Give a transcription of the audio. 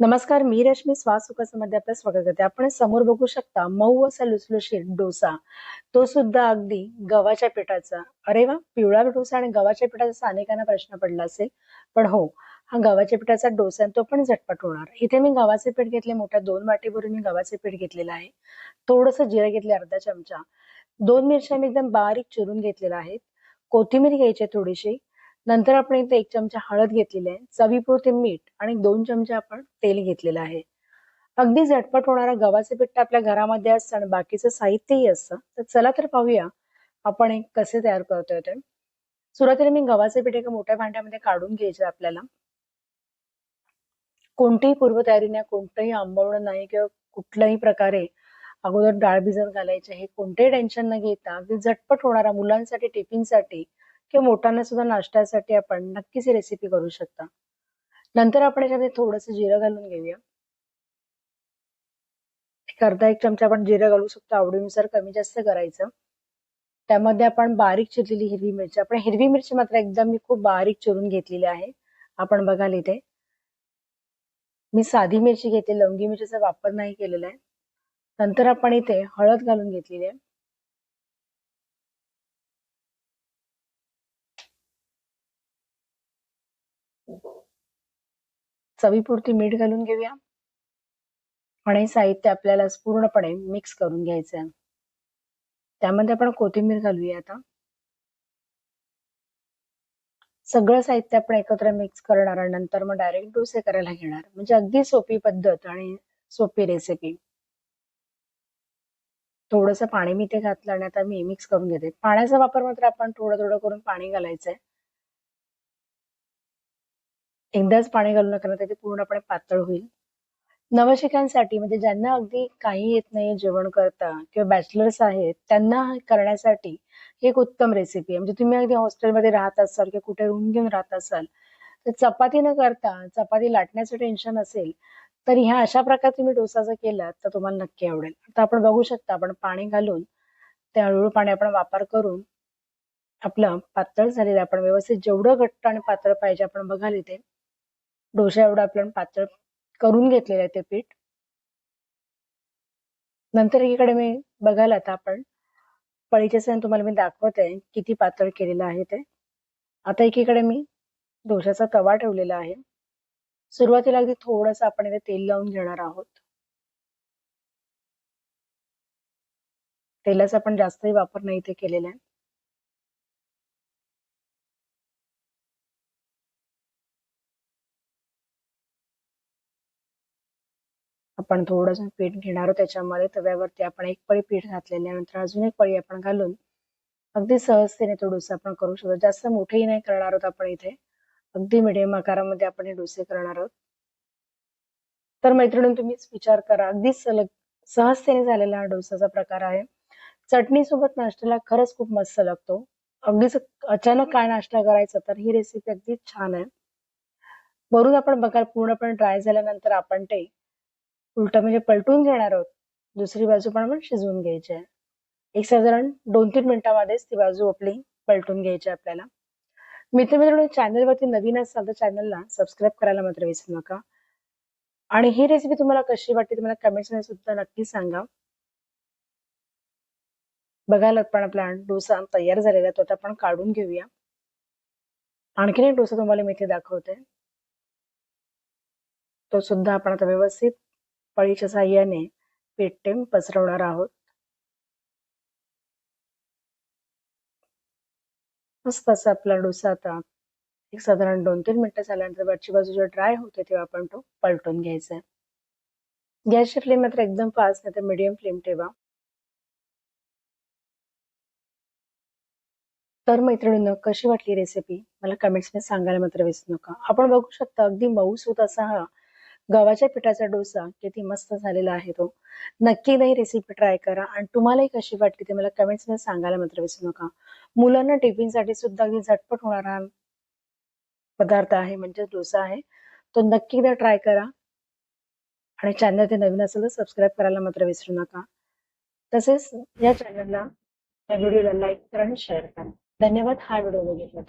नमस्कार मी रश्मी श्वासमध्ये आपलं स्वागत करते. आपण समोर बघू शकता मऊ असा लुसलुशीत डोसा. तो सुद्धा अगदी गव्हाच्या पिठाचा. अरे वा पिवळा डोसा आणि गव्हाच्या पिठाचा अनेकांना प्रश्न पडला असेल. पण हो हा गव्हाच्या पिठाचा डोसा तो पण झटपट होणार. इथे मी गव्हाचे पीठ घेतले मोठ्या दोन वाटीभरून मी गव्हाचे पीठ घेतलेलं आहे. थोडस जिरं घेतले अर्धा चमचा. दोन मिरच्या मी एकदम बारीक चिरून घेतलेल्या आहेत. कोथिंबीर घ्यायची थोडीशी. नंतर आपण इथे एक चमचा हळद घेतलेली आहे चवीपुरते मीठ आणि दोन चमचे आपण तेल घेतलेलं आहे. अगदी झटपट होणारा गव्हाचे पिठ्ठ आपल्या घरामध्ये असतं आणि बाकीचं साहित्यही असतं. तर चला तर पाहूया आपण एक कसे तयार करतोय ते. सुरुवातीला मी गव्हाचे पीठ एका मोठ्या भांड्यामध्ये काढून घ्यायचे आपल्याला. कोणतीही पूर्वतयारी नाही कोणतंही आंबवणं नाही किंवा कुठल्याही प्रकारे अगोदर डाळ भिजत घालायचे हे कोणतेही टेन्शन न घेता अगदी झटपट होणारा मुलांसाठी टिफिनसाठी किंवा मोठ्यांना सुद्धा नाश्त्यासाठी आपण नक्कीच ही रेसिपी करू शकता. नंतर आपण याच्यामध्ये थोडस जिरं घालून घेऊया. अर्धा एक चमचा आपण जिरं घालू शकतो आवडीनुसार कमी जास्त करायचं. त्यामध्ये आपण बारीक चिरलेली हिरवी मिरची आपण हिरवी मिरची मात्र एकदम मी खूप बारीक चिरून घेतलेली आहे. आपण बघाल इथे. मी साधी मिरची घेते लवंगी मिरचीचा वापर नाही केलेला आहे. नंतर आपण इथे हळद घालून घेतलेली आहे. चवीपुरती मीठ घालून घेऊया. आणि साहित्य आपल्याला पूर्णपणे मिक्स करून घ्यायचं आहे. त्यामध्ये आपण कोथिंबीर घालूया आता. सगळं साहित्य आपण एकत्र मिक्स करणार आणि नंतर मग डायरेक्ट डोसे करायला घेणार. म्हणजे अगदी सोपी पद्धत आणि सोपी रेसिपी थोडस पाणी मी ते घातलं आणि आता मी मिक्स करून घेते. पाण्याचा वापर मात्र आपण थोडं थोडं करून पाणी घालायचंय. एकदाच पाणी घालू नका ते पूर्णपणे पातळ होईल. नवशिकांसाठी म्हणजे ज्यांना अगदी काही येत नाही जेवण करता किंवा बॅचलर्स आहेत त्यांना करण्यासाठी एक उत्तम रेसिपी आहे. म्हणजे तुम्ही अगदी हॉस्टेलमध्ये राहत असाल किंवा कुठे रूम घेऊन राहत असाल तर चपाती न करता चपाती लाटण्याचं टेन्शन असेल तर ह्या अशा प्रकारे तुम्ही डोसा जर केला तर तुम्हाला नक्की आवडेल. आता आपण बघू शकता आपण पाणी घालून ते हळूहळू पाणी आपण वापर करून आपलं पातळ झालेलं आपण व्यवस्थित जेवढं घट्ट आणि पातळ पाहिजे आपण बघाल इथे. डोसा एवढं आपण पातळ करून घेतलेलं आहे ते पीठ. नंतर एकीकडे मी बघाल आता आपण. पळीचे सण तुम्हाला मी दाखवत आहे किती पातळ केलेलं आहे ते. आता एकीकडे मी डोशाचा तवा ठेवलेला आहे. सुरुवातीला अगदी थोडस आपण इथे तेल लावून घेणार आहोत. तेलाचा आपण जास्तही वापर नाही इथे केलेला आहे. आपण थोडंसं पीठ घेणार आहोत त्याच्यामध्ये तव्यावरती आपण एक पळी पीठ घातलेले नंतर अजून एक पळी आपण घालून अगदी सहजतेने तो डोसा आपण करू शकतो. जास्त मोठेही नाही करणार आहोत आपण इथे. अगदी मिडियम आकारामध्ये आपण हे डोसे करणार आहोत. तर मैत्रिणी तुम्हीच विचार करा. अगदी सलग सहजतेने झालेला हा डोसाचा प्रकार आहे. चटणी सोबत नाश्त्याला खरंच खूप मस्त लागतो. अगदीच अचानक काय नाश्ता करायचा तर ही रेसिपी अगदी छान आहे. वरून आपण बघाल पूर्णपणे ड्राय झाल्यानंतर आपण ते उलट म्हणजे पलटून घेणार आहोत. दुसरी बाजू पण आपण शिजवून घ्यायची आहे. एक साधारण दोन तीन मिनिटांमध्येच ती बाजू आपली पलटून घ्यायची आपल्याला. मित्र चॅनलवरती नवीन असाल तर चॅनलला सबस्क्राईब करायला मात्र विसरू नका. आणि ही रेसिपी तुम्हाला कशी वाटते तुम्हाला कमेंट्समध्ये सुद्धा नक्की सांगा. बघायला पण आपला डोसा तयार झालेला तो आता आपण काढून घेऊया. आणखीन एक डोसा तुम्हाला मी इथे दाखवते. तो सुद्धा आपण आता व्यवस्थित पळीच्या साह्याने पेटेम पसरवणार आहोत. मस्त असा आपला डोसा आता एक साधारण दोन तीन मिनिटं झाल्यानंतर वरची बाजू जेव्हा ड्राय होते तेव्हा आपण तो पलटून घ्यायचा. आहे गॅसची फ्लेम मात्र एकदम फास्ट नाही तर मिडियम फ्लेम ठेवा. तर मैत्रिणींना कशी वाटली रेसिपी मला कमेंट्समध्ये सांगायला मात्र विसरू नका. आपण बघू शकता अगदी मऊसूत असा हा गव्हाच्या पिठाचा डोसा किती मस्त झालेला आहे तो. नक्की नाही रेसिपी ट्राय करा. आणि तुम्हालाही कशी वाटली ते मला कमेंट्समध्ये सांगायला मात्र विसरू नका. मुलांना टिफिनसाठी सुद्धा अगदी झटपट होणारा पदार्थ आहे म्हणजे डोसा आहे. तो नक्की एकदा ट्राय करा. आणि चॅनल ते नवीन असेल तर सबस्क्राईब करायला मात्र विसरू नका. तसेच या चॅनलला या व्हिडिओला लाईक करा आणि शेअर करा. धन्यवाद. हा व्हिडिओ बघितला